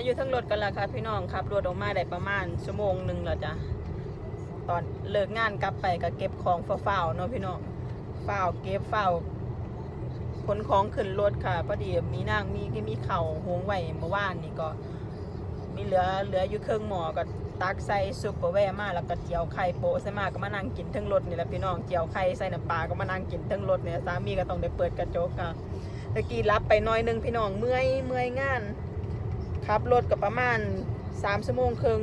มาอยู่ทั้งรถกันแล้วค่ะพี่น้องขับรถออกมาได้ประมาณชั่วโมงหนึ่งแล้วจ้ะตอนเลิกงานกลับไปก็เก็บของเฝ้าเนาะพี่น้องเฝ้าเก็บเฝ้าขนของขึ้นรถค่ะพอดีมีนางมีก็มีเข่าหงไหวเมื่อวานนี่ก็ มีเหลือเหลืออยู่เครื่องหมอก็ตักใส่ซุปเปอร์แวร์มาแล้วก็เจียวไข่โปะใส่มาก็มานั่งกินทั้งรถนี่แหละพี่น้องเจียวไข่ใส่น้ำปลาก็มานั่งกินทั้งรถเนี่ยสามีก็ต้องได้เปิดกระจกค่ะตะกี้รับไปน้อยหนึงพี่น้องเมื่อยเมื่อยงาน ขับรถก็ประมาณ3ชั่วโมงครึ่ง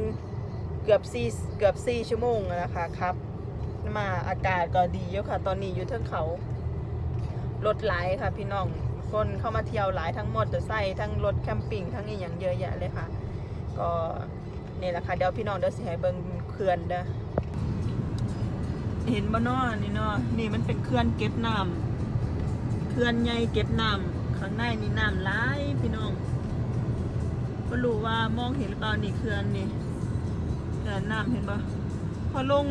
เกือบ4เกือบ4ชั่วโมงนะคะครับ มาอากาศก็ดีอยู่ค่ะ ตอนนี้อยู่เทิงเขารถหลายค่ะ พี่น้องคนเข้ามาเที่ยวหลายทั้งมอเตอร์ไซค์ทั้งรถแคมปิ้งทั้งนี้อย่างเยอะแยะเลยค่ะ ก็นี่แหละค่ะเดี๋ยวพี่น้องเดี๋ยวสิให้เบิ่งเขื่อนเด้อเห็นบ่นาะนี่เนาะนี่มันเป็นเขื่อนเก็บน้ำเขื่อนใหญ่เก็บน้ำข้างในมีน้ำหลายพี่น้อง ก็รู้ว่ามองเห็นหรือเปล่านี่เขื่อนนี่เขื่อนน้ำเห็นปะพอลง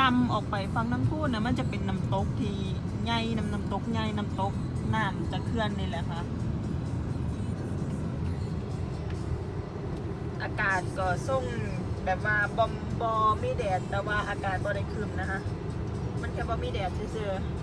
ต่ำออกไปฝั่งน้ำพุนะมันจะเป็นน้ำตกที่ใหญ่น้ำน้ำตกใหญ่น้ำตกน้ำจากเขื่อนนี่แหละค่ะอากาศก็ส่งแบบว่าบอมบอมีแดดแต่ว่าอากาศบ่ได้ครึมนะคะมันแค่บ่มีแดดซื่อๆ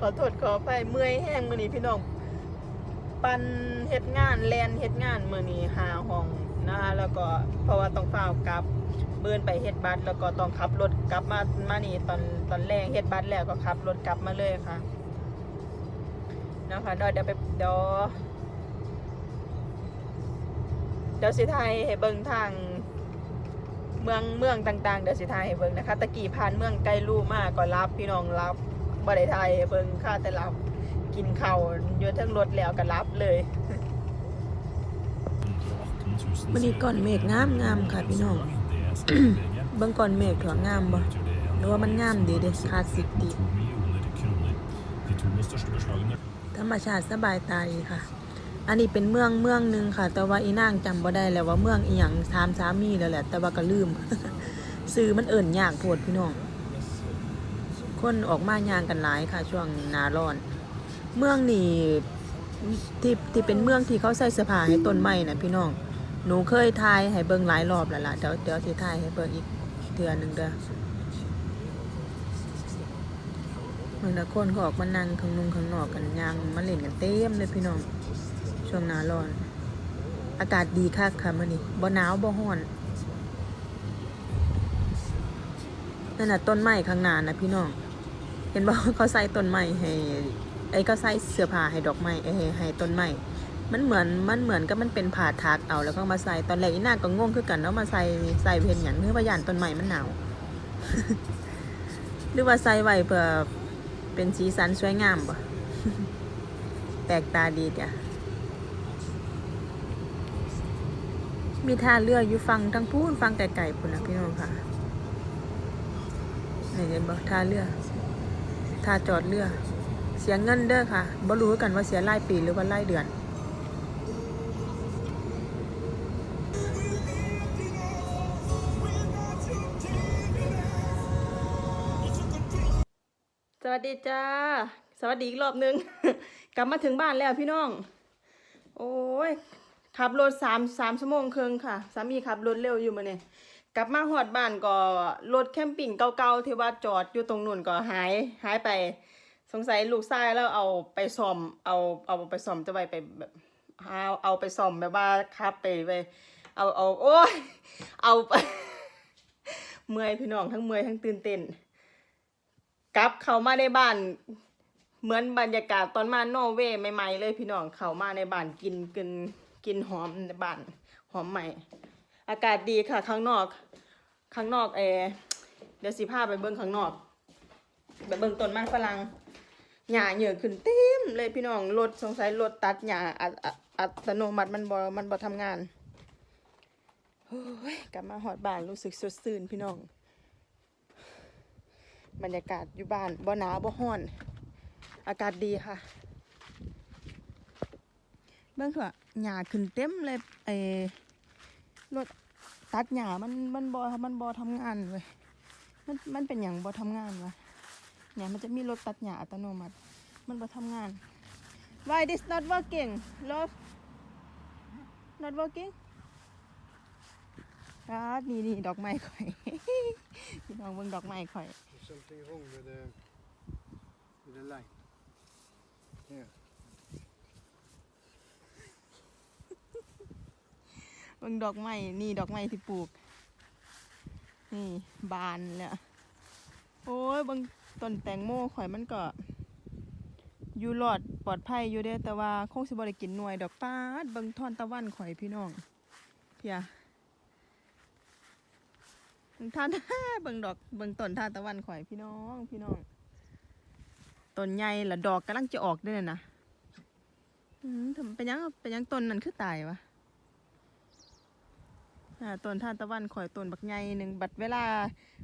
ขอโทษขอไปเมื่อยแห้งมือนี้พี่น้อง ปันเฮ็ดงานแลนเฮ็ดงานมือนี้หาห้องนะคะแล้วก็เพราะว่าต้องเฝ้ากลับเบินไปเฮ็ดบัตรแล้วก็ต้องขับรถกลับมามานี่ตอนตอนแรกเฮ็ดบัตรแล้วก็ขับรถกลับมาเลยค่ะนะคะเดี๋ยวเดี๋ยวไปเดี๋ยวเดี๋ยวสิไทยให้เบิ่งทางเมืองเมืองต่างๆ เดี๋ยวสิไทยให้เบิ่งนะคะ ตะกี้ผ่านเมืองไกลลู่มากก็รับพี่น้องรับ บ่ได้ไทยเบิ่งค่าแต่รับกินข้าวอยู่ทั้งรถแล้วก็รับเลยมันนี่ก่อนเมฆงามงามค่ะพี่น้อง เบิ่งก่อนเมฆถั่วงามบ่หรือว่ามันงามดีเด้คลาสสิกดีธรรมชาติสบายตาค่ะ อันนี้เป็นเมืองเมืองหนึ่งค่ะ แต่ว่าอีนางจำบ่ได้แล้วว่าเมืองอีหยังถามสามีแล้วแหละ แต่ว่าก็ลืม ซื้อมันเอิ่นยากโพดพี่น้อง คนออกมาย่างกันหลายค่ะ ช่วงนาร้อน เมืองนี่ที่ที่เป็นเมืองที่เขาใส่เสื้อผ้าให้ต้นไม้นะพี่น้อง หนูเคยทายให้เบิ่งหลายรอบแล้วล่ะเดี๋ยวเดี๋ยวสิทายให้เบิ่งอีกเทื่อหนึงเด้อเมื่อคนเขาออกมานั่งข้างนุ่งข้างนอกกันย่างมาเล่นกันเต็มเลยพี่น้อง ช่วงหนาร้อน อากาศดีคักค่ะมื้อนี้บ่หนาวบ่ร้อนนั่นน่ะต้นไม้ข้างหน้านะพี่น้อง เห็นบอกเขาใส่ต้นไม้ให้ไอ้ก็ใส่เสื้อผ้าให้ดอกไม้เอ้ให้ให้ต้นไม้มันเหมือนมันเหมือนกับมันเป็นผ่าทักเอาแล้วก็มาใส่ตอนแรกอีน่าก็งงคือกันแล้วมาใส่ใส่เพนอย่างเพื่อว่าย่านต้นไม้มันหนาวหรือว่าใส่ไว้เพื่อเป็นสีสันสวยงามบ่แปลกตาดีจ้ะมีท่าเรืออยู่ฟังทั้งพูนฟังไก่ๆพุ่นนะพี่น้องค่ะนี่เห็นบ่ท่าเรือ ท่าจอดเรือ เสียเงินเด้อค่ะบ่รู้กันว่าเสียรายปีหรือว่ารายเดือน สวัสดีจ้า สวัสดีอีกรอบนึง กลับมาถึงบ้านแล้วพี่น้อง โอ้ยขับรถสามสามชั่วโมงครึ่งค่ะ สามีขับรถเร็วอยู่มาเนี่ย กลับมาหอดบ้านก็รถแคมปิ้งเก่าๆที่ว่าจอดอยู่ตรงนู่นก็หายหายไป สงสัยลูกชายแล้วเอาไปซ่อม เอาเอาไปซ่อมจะไปไปแบบเอาเอาไปซ่อมแบบว่าขับไปไปเอาเอาโอ้ยเอาไปเมื่อยพี่น้องทั้งเมื่อยทั้งตื่นเต้นกลับเข้ามาในบ้าน เหมือนบรรยากาศตอนมานอร์เวย์ใหม่ๆเลยพี่น้องเข้ามาในบ้านกินกินกินหอมในบ้านหอมใหม่ อากาศดีค่ะ ข้างนอก ข้างนอกเออเดี๋ยวสิพาไปเบิ่งข้างนอกไปเบิ่งต้นมันฝรั่งหญ้าเยอะขึ้นเต็มเลยพี่น้องรถสงสัยรถตัดหญ้าอัตอัตโนมัติมันบ่มันบ่ทำงานโอ้ยกลับมาหอดบ้านรู้สึกสดชื่นพี่น้อง บรรยากาศอยู่บ้านบ่หนาวบ่ฮ้อน อากาศดีค่ะ เบิ่งเถอะหญ้าขึ้นเต็มเลยไอ้ รถตัดหญ้ามันมันบ่มันบ่ทำงานเว้ยมันมันเป็นหยังบ่ทำงานวะเนี่ยมันจะมีรถตัดหญ้าอัตโนมัติ มันบ่ทำงาน Why this not working love not working ครับนี่นี่ดอกไม้ข่อยพี่น้องเบิ่งดอกไม้ข่อย something wrong with the with the light. Yeah. เบิ่งดอกไม้นี่ดอกไม้ที่ปลูก นี่บานแล้วโอ้ยเบิ่งต้นแตงโมข่อยมันก็ อยู่รอดปลอดภัยอยู่เด้แต่ว่าคงสิบ่ได้กินหน่วยดอกปาดเบิ่งทอนตะวันข่อยพี่น้องเพียท่านเบิ่งดอกเบิ่งต้นท่านตะวันข่อยพี่น้องพี่น้องต้นใหญ่ละดอกกำลังจะออกด้วยนะอืมทำเป็นยังเป็นยังต้นนั้นคือตายวะ ต้นทานตะวันข่อยต้นบักใหญ่หนึ่งบัดเวลา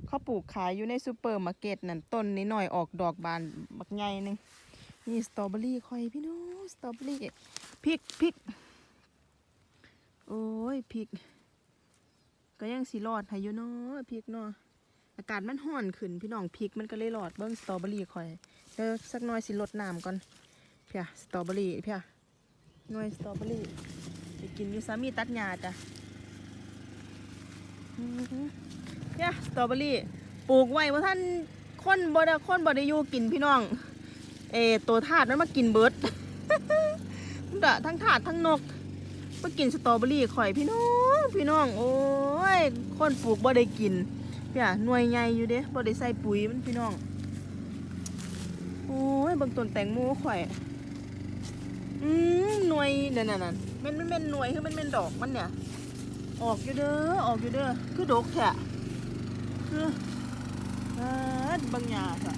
เขาปลูกขายอยู่ในซูเปอร์มาร์เก็ตนั่นต้นนี้หน่อยออกดอกบานบักใหญ่หนึ่งนี่สตรอเบอรี่ข่อยพี่น้องสตรอเบอรี่พริกพริกโอ้ยพริก ก็ยังสีรอดให้อยู่เนาะพริกเนาะอากาศมันร้อนขึ้นพี่น้องพริกมันก็เลยรอดเบิ้งสตรอเบอรี่ข่อยเดี๋ยวสักหน่อยสิลดน้ำก่อนเพียสตรอเบอรี่เพียหน่วยสตรอเบอรี่ไปกินอยู่สามีตัดหญ้าจ้ะ เนี่ยสตรอเบอรี่ปลูกไว้ว่าท่านคนบ่ได้คนบ่ได้อยู่กินพี่น้อง เอตัวทาดมันมากินเบิดมันดะทั้งทาดทั้งนกมากินสตรอเบอรี่ข่อยพี่น้อง พี่น้อง โอ้ย คนปลูกบ่ได้กินเพี่ยหน่วยใหญ่อยู่เด้บ่ได้ใส่ปุ๋ยมันพี่น้อง โอ้ยบางต้นแตงโมข่อย อืมหน่วยเนั่ยนน่ะนั่นมันมันเป็นหน่วยคือมันเป็นดอกมันเนี่ย ออกอยู่เด้อ ออกอยู่เด้อ คือดกแท้คือเออบางหญ้าค่ะ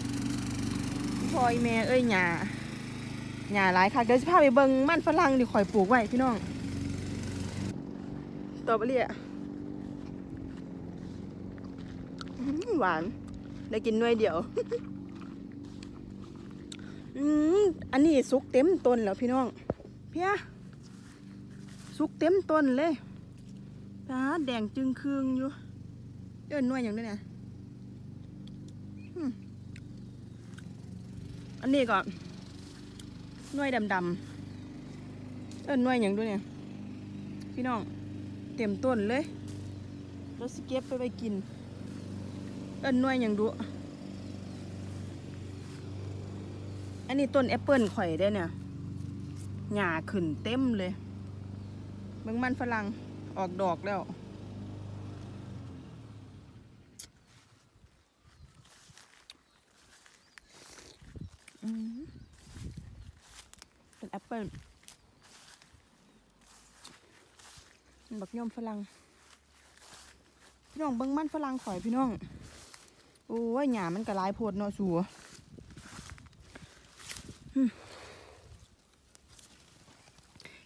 พอยแม่เอ้ยหญ้าหญ้าหลายค่ะ เดี๋ยวสิพาไปเบิงมันฝรั่งที่ข่อยปลูกไว้พี่น้องตอบอรี่อะอื้อหือหวาน ได้กินหน่วยเดียว อืมอันนี้สุกเต็มต้นแล้วพี่น้อง เพียสุกเต็มต้นเลย ตาแดงจึงคืองอยู่ เอิ้นน่วยอย่างนี้เนี่ยอันนี้ก็น่วยดำๆ เอิ้นน่วยอย่างด้วยเนี่ย พี่น้อง เต็มต้นเลยเราสเก็บไปไปกิน เอิ้นน่วยอย่างดู อันนี้ต้นแอปเปิลข่อยได้เนี่ยหญ้าขึ้นเต็มเลยเบิ่งมันฝรั่ง ออกดอกแล้ว เป็นแอปเปิลบักย่อมฝรั่งพี่น้องเบิ้งมันฝรั่งข่อยพี่น้อง โอ้ยหยามันกระลายโพดเนาะสัว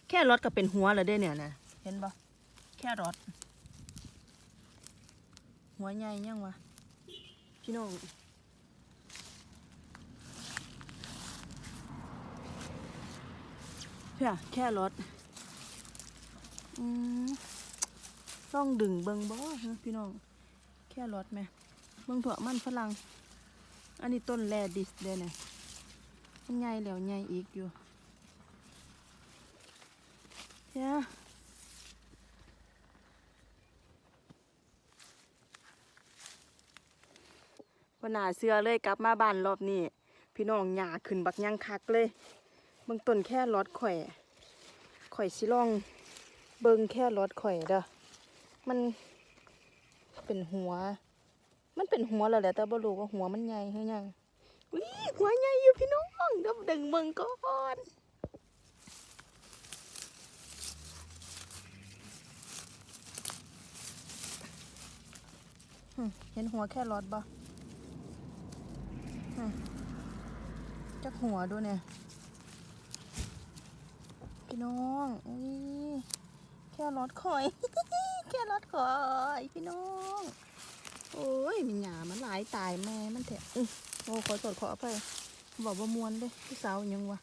แค่รถก็เป็นหัวแล้วเด้เนี่ยนะเห็นปะ ค่รถหัวใหญ่ยังวะพี่น้องเพื่อแค่รถอืมต้องดึงเบิงบ่ฮะพี่น้อง แค่รถไหมเบิงเถอะมันฝรั่ง อันนี้ต้นแรดิสเด้อเนี่ยมันใหญ่แล้วใหญ่อีกอยู่เจ้า ว่านาเสื้อเลยกลับมาบ้านรอบนี้พี่น้องหยาขึ้นบักยังคักเลยเบิ่งต้นแค่รอดข่อยข่อยสิลอง เบิ่งแค่รอดข่อยเด้อมันเป็นหัว มันเป็นหัวแล้วแหละแต่บ่รู้ว่าหัวมันใหญ่หรือยังอุ้ยหัวใหญ่อยู่พี่น้องเดี๋ยวดึงเบิ่งก่อนเห็นหัวแค่รอดบ่ จักหัวดูเนี่ย พี่น้องอุ้ยแค่รถคอย แค่รถคอย พี่น้อง โอ้ยมันหยามันหลายตายแม่มันแถะอื้อโอ้ขอสดขอไปบอกว่ามวนเด้พี่สาวยังวะ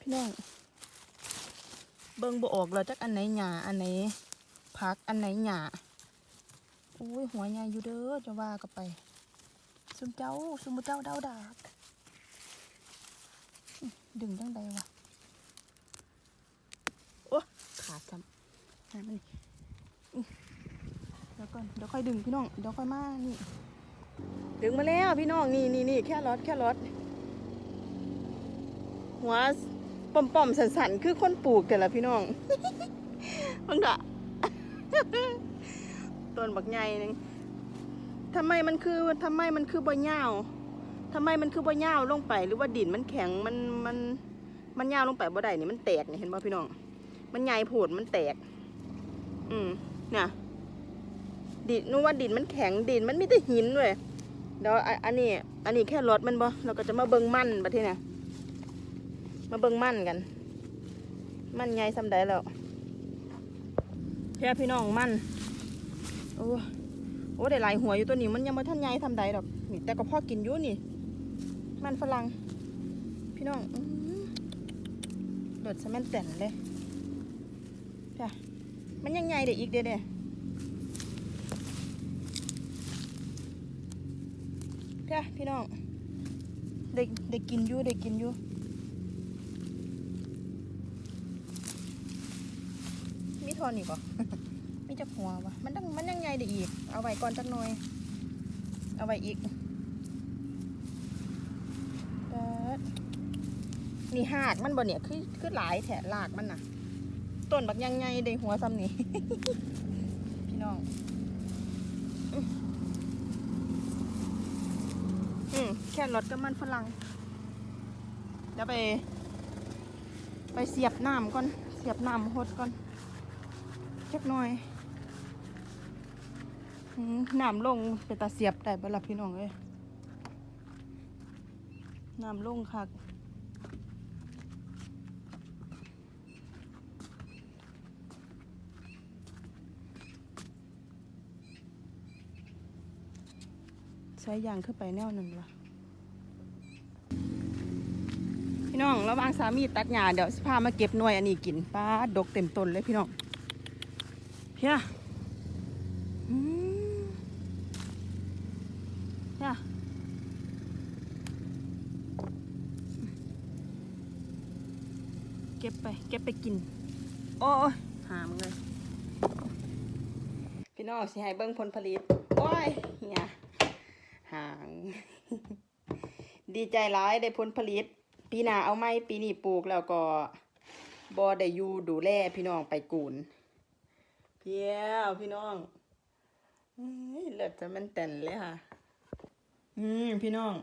พี่น้องเบิ่งบ่ออกแล้วจักอันไหนหญ้าอันไหนผักอันไหนหญ้า อ้ยหัวใหญ่อยู่เด้อจะว่าก็ไป ซุมเจ้าซุมเจ้าเดาดากดึงจังใดวะโอ้ขาดจำให้มันนี่อื้อเดี๋ยวก่อนเดี๋ยวค่อยดึงพี่น้องเดี๋ยวค่อยมานี่ดึงมาแล้วพี่น้องนี่นี่นี่แค่รถแค่รถหัวป่อมป่อมสันสันคือคนปลูกแต่ละพี่น้องมึงดะ ต้นบักใหญ่หนึงทำไมมันคือทำไมมันคือบ่ยาวทำไมมันคือบ่ยาวลงไป หรือว่าดินมันแข็งมันมันมันยาวลงไปบ่ได้นี่มันแตกนี่เห็นบ่พี่น้อง มันใหญ่โผดมันแตก อืมเนี่ยดินนู้ว่าดินมันแข็งดินมันมีแต่หินด้ยเดี๋ยวอันนี้ อันนี้แค่รถมันบ่เราก็จะมาเบิ่งมั่นประเทศน่ะมาเบิ่งมั่นกัน มั่นใหญ่ซ้ำใดแล้วเพี่พี่น้องมั่น โอ้โอ้ได้หลายหัวอยู่ตัวนี้มันยังไม่ทันใหญ่ทำใดดอกนี่แต่ก็พอกินอยู่นี่ มันฝรั่งพี่น้องอื้อหือเดือดซะแม่นแต่นเลยจ้ะมันยังใหญ่เด็อีกเด้เด้จ้ะพี่น้องได้ได้กินอยู่ได้กินอยู่มีทอนอีกเหรอ จักหัววะมันต้องมันยังไงได้อีก เอาไว้ก่อนจักหน่อย เอาไว้อีกนี่หากมันบ่เนี่ยคือคือหลายแถลากมันน่ะ ต้นบักยังไงได้หัวซ้ำนี่ พี่น้อง อืมแค่รถกับมันฝรั่งเดี๋ยวไป ไปเสียบน้ำก่อน เสียบน้ำหดก่อนเล็กหน่อย น้ำลงไปตาเสียบได้บ่ล่ะพี่น้องเอ้ยน้ำลงค่ะใช้ยางขึ้นไปแนวหนึ่งวะพี่น้องระว่างสามีตัดหญ้าเดี๋ยวสิพามาเก็บหน่วยอันนี้กินป้าดกเต็มต้นเลยพี่น้องเพียอืมเพียเก็บ ไปเก็บไปกิน โอ้ยหามเลย พี่น้องสิให้เบิ้งผลผลิต โอ้ยเนี่ยห่าง ดีใจร้ายได้ผลผลิต ปีหน้าเอาไม้ปีนี้ปลูกแล้วก็บอได้อยู่ดูแลพี่น้องไปกูนเพียวพี่น้องอื้อเลิศจะมันแต่นเลยค่ะ อืมพี่น้อง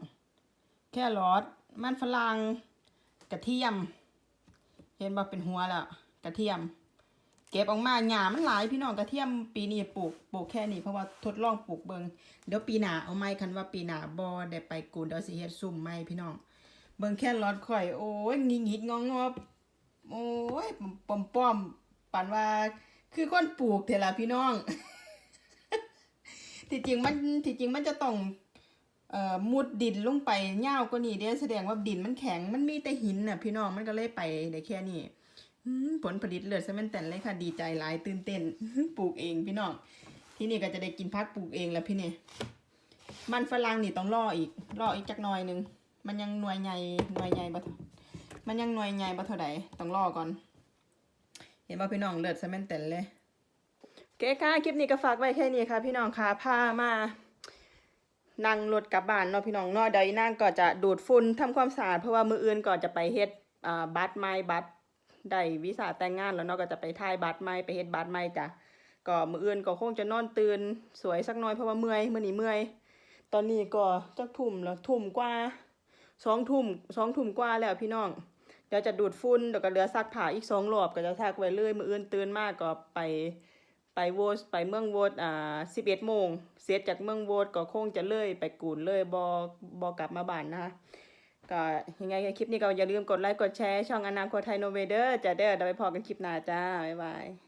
แค่รอดมันฝรั่งกระเทียม เห็นว่าเป็นหัวแล้วกระเทียม เก็บออกมาหญ้ามันหลายพี่น้องกระเทียมปีนี้ปลูกปลูกแค่นี้เพราะว่าทดลองปลูกเบิงเดี๋ยวปีหน้าเอาไม้คันว่าปีหน้าบ่ได้ไปกูเดี๋ยวสิเฮ็ดซุ่มไม้พี่น้อง เบิงแค่รอดข่อย โอ้ยงิงิดงองอบโอ้ยปอมป้อมปันว่าคือคนปลูกเถอะล่ะพี่น้องที่จริงมันที่จริงมันจะต้อง เอ่อมุดดินลงไปยาวกว่านี้เด้แสดงว่าดินมันแข็งมันมีแต่หินน่ะพี่น้องมันก็เลยไปได้แค่นี้ผลผลิตเลือดซะแม่นแต่นเลยค่ะดีใจหลายตื่นเต้นปลูกเองพี่น้องที่นี่ก็จะได้กินพักปลูกเองแล้วพี่นี่มันฝรั่งนี่ต้องรออีกรออีกจักหน่อยหนึงมันยังหน่วยใหญ่หน่วยใหญ่บ่มันยังหน่วยใหญ่บ่เท่าใดต้องรอก่อน เห็นว่าพี่น้องเลือดซะแม่นแต่นเลยโอเคค่ะคลิปนี้ก็ฝากไว้แค่นี้ค่ะ พี่น้องค่ะพามา นั่งรถกลับบ้านเนาะพี่น้องเนาะเดี๋ยวนางก็จะดูดฝุ่นทำความสะอาดเพราะว่ามืออื่นก็จะไปเฮ็ดอ่าบัตรใหม่บัตรได้วีซ่าแต่งงานแล้วเนาะก็จะไปถ่ายบัตรใหม่ไปเฮ็ดบัตรใหม่จ้ะก็มืออื่นก็คงจะนอนตื่นสวยสักหน่อยเพราะว่าเมื่อยมื้อนี้เมื่อย ตอนนี้ก็จักทุ่มแล้วทุ่มกว่าสองทุ่มสองทุ่มกว่าแล้วพี่น้องเดี๋ยวจะดูดฝุ่นเดี๋ยวก็เหลือซักผ้าอีกสองรอบก็จะซักไว้เลยมืออื่นตื่นมากก็ไป ไปโวตไปเมืองโวตอ่าสิบเอ็ดโมงเสร็จจากเมืองโวตก็คงจะเลยไปกูนเลยบอบอกลับมาบ้านนะคะก็ยังไงคลิปนี้ก็อย่าลืมกดไลค์กดแชร์ช่องอนาคตไทยโนเวเดอร์จะเด้อเดี๋ยวไปพอกันคลิปหน้าจ้าบ๊ายบาย